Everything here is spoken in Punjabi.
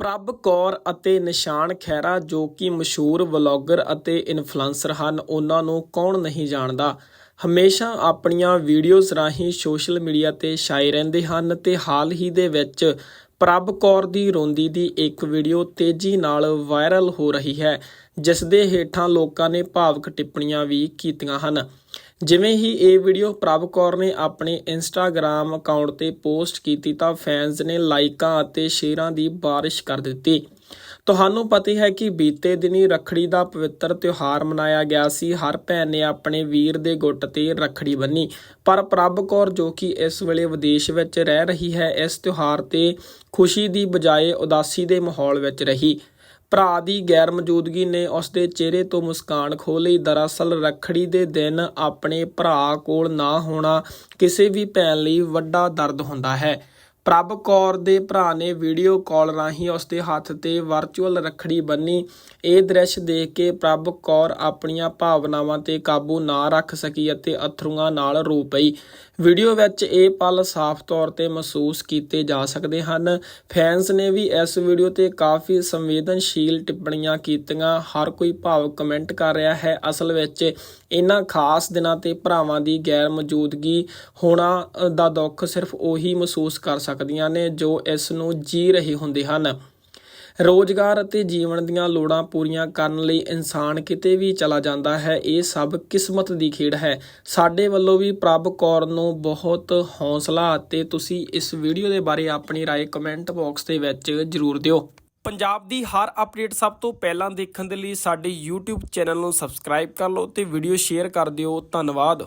ਪ੍ਰਭ ਕੌਰ ਅਤੇ ਨਿਸ਼ਾਨ ਖਹਿਰਾ ਜੋ ਕਿ ਮਸ਼ਹੂਰ ਵਲੌਗਰ ਅਤੇ ਇਨਫਲੂਐਂਸਰ ਹਨ, ਉਹਨਾਂ ਨੂੰ ਕੌਣ ਨਹੀਂ ਜਾਣਦਾ? ਹਮੇਸ਼ਾ ਆਪਣੀਆਂ ਵੀਡੀਓਜ਼ ਰਾਹੀਂ ਸੋਸ਼ਲ ਮੀਡੀਆ ਤੇ ਛਾਏ ਰਹਿੰਦੇ ਹਨ ਤੇ ਹਾਲ ਹੀ ਦੇ ਵਿੱਚ ਪ੍ਰਭ ਕੌਰ ਦੀ ਰੋਂਦੀ ਦੀ ਇੱਕ ਵੀਡੀਓ ਤੇਜ਼ੀ ਨਾਲ ਵਾਇਰਲ ਹੋ ਰਹੀ ਹੈ, ਜਿਸ ਦੇ ਹੇਠਾਂ ਲੋਕਾਂ ਨੇ ਭਾਵਕ ਟਿੱਪਣੀਆਂ ਵੀ ਕੀਤੀਆਂ ਹਨ। ਜਿਵੇਂ ਹੀ ਇਹ ਵੀਡੀਓ ਪ੍ਰਭ ਕੌਰ ਨੇ ਆਪਣੇ ਇੰਸਟਾਗ੍ਰam ਅਕਾਊਂਟ ਤੇ ਪੋਸਟ ਕੀਤੀ ਤਾਂ ਫੈਨਸ ਨੇ ਲਾਈਕਾਂ ਅਤੇ ਸ਼ੇਅਰਾਂ ਦੀ ਬਾਰਿਸ਼ ਕਰ ਦਿੱਤੀ। ਤੁਹਾਨੂੰ ਪਤਾ ਹੈ ਕਿ ਬੀਤੇ ਦਿਨੀ ਰੱਖੜੀ ਦਾ ਪਵਿੱਤਰ ਤਿਉਹਾਰ ਮਨਾਇਆ ਗਿਆ ਸੀ। ਹਰ ਭੈਣ ਨੇ ਆਪਣੇ ਵੀਰ ਦੇ ਗੁੱਟ ਤੇ ਰੱਖੜੀ ਬੰਨੀ। ਪਰ ਪ੍ਰਭ ਕੌਰ ਜੋ ਕਿ ਇਸ ਵੇਲੇ ਵਿਦੇਸ਼ ਵਿੱਚ ਰਹਿ ਰਹੀ ਹੈ, ਇਸ ਤਿਉਹਾਰ ਤੇ ਖੁਸ਼ੀ ਦੀ ਬਜਾਏ ਉਦਾਸੀ ਦੇ ਮਾਹੌਲ ਵਿੱਚ ਰਹੀ। ਭਰਾ ਦੀ ਗੈਰ ਮੌਜੂਦਗੀ ਨੇ ਉਸ ਦੇ ਚਿਹਰੇ ਤੋਂ ਮੁਸਕਾਨ ਖੋਹ ਲਈ ਦਰਅਸਲ ਰੱਖੜੀ ਦੇ ਦਿਨ ਆਪਣੇ ਭਰਾ ਕੋਲ ਨਾ ਹੋਣਾ ਕਿਸੇ ਵੀ ਭੈਣ ਲਈ ਵੱਡਾ ਦਰਦ ਹੁੰਦਾ ਹੈ। ਪ੍ਰਭ ਕੌਰ ਦੇ ਭਰਾ ਨੇ ਵੀਡੀਓ ਕਾਲ ਰਾਹੀਂ ਉਸ ਦੇ ਹੱਥ ਤੇ ਵਰਚੁਅਲ ਰੱਖੜੀ ਬੰਨੀ। ਇਹ ਦ੍ਰਿਸ਼ ਦੇਖ ਕੇ ਪ੍ਰਭ ਕੌਰ ਆਪਣੀਆਂ ਭਾਵਨਾਵਾਂ ਤੇ ਕਾਬੂ ਨਾ ਰੱਖ ਸਕੀ ਅਤੇ ਅਥਰੂਆਂ ਨਾਲ ਰੋ ਪਈ। ਵੀਡੀਓ ਵਿੱਚ ਇਹ ਪਲ ਸਾਫ਼ ਤੌਰ ਤੇ ਮਹਿਸੂਸ ਕੀਤੇ ਜਾ ਸਕਦੇ ਹਨ। ਫੈਨਸ ਨੇ ਵੀ ਇਸ ਵੀਡੀਓ ਤੇ ਕਾਫੀ ਸੰਵੇਦਨਸ਼ੀਲ ਟਿੱਪਣੀਆਂ ਕੀਤੀਆਂ। ਹਰ ਕੋਈ ਭਾਵ ਕਮੈਂਟ ਕਰ ਰਿਹਾ ਹੈ। ਅਸਲ ਵਿੱਚ ਇਹਨਾਂ ਖਾਸ ਦਿਨਾਂ ਤੇ ਭਰਾਵਾਂ ਦੀ ਗੈਰ ਮੌਜੂਦਗੀ ਹੋਣਾ ਦਾ ਦੁੱਖ ਸਿਰਫ ਉਹੀ ਮਹਿਸੂਸ ਕਰ ਸਕਦੀਆਂ ਨੇ ਜੋ ਇਸ ਨੂੰ ਜੀ ਰਹੇ ਹੁੰਦੇ ਹਨ ਰੋਜ਼ਗਾਰ ਅਤੇ ਜੀਵਨ ਦੀਆਂ ਲੋੜਾਂ ਪੂਰੀਆਂ ਕਰਨ ਲਈ ਇਨਸਾਨ ਕਿਤੇ ਵੀ ਚਲਾ ਜਾਂਦਾ ਹੈ ਇਹ ਸਭ ਕਿਸਮਤ ਦੀ ਖੇਡ ਹੈ ਸਾਡੇ ਵੱਲੋਂ ਵੀ ਪ੍ਰਭ ਕੌਰ ਨੂੰ ਬਹੁਤ ਹੌਸਲਾ ਅਤੇ ਤੁਸੀਂ ਇਸ ਵੀਡੀਓ ਦੇ ਬਾਰੇ ਆਪਣੀ رائے ਕਮੈਂਟ ਬਾਕਸ ਦੇ ਵਿੱਚ ਜਰੂਰ ਦਿਓ ਪੰਜਾਬ ਦੀ ਹਰ ਅਪਡੇਟ ਸਭ ਤੋਂ ਪਹਿਲਾਂ ਦੇਖਣ ਦੇ ਲਈ ਸਾਡੇ YouTube ਚੈਨਲ ਨੂੰ ਸਬਸਕ੍ਰਾਈਬ ਕਰ ਲਓ ਤੇ ਵੀਡੀਓ ਸ਼ੇਅਰ ਕਰ ਦਿਓ ਧੰਨਵਾਦ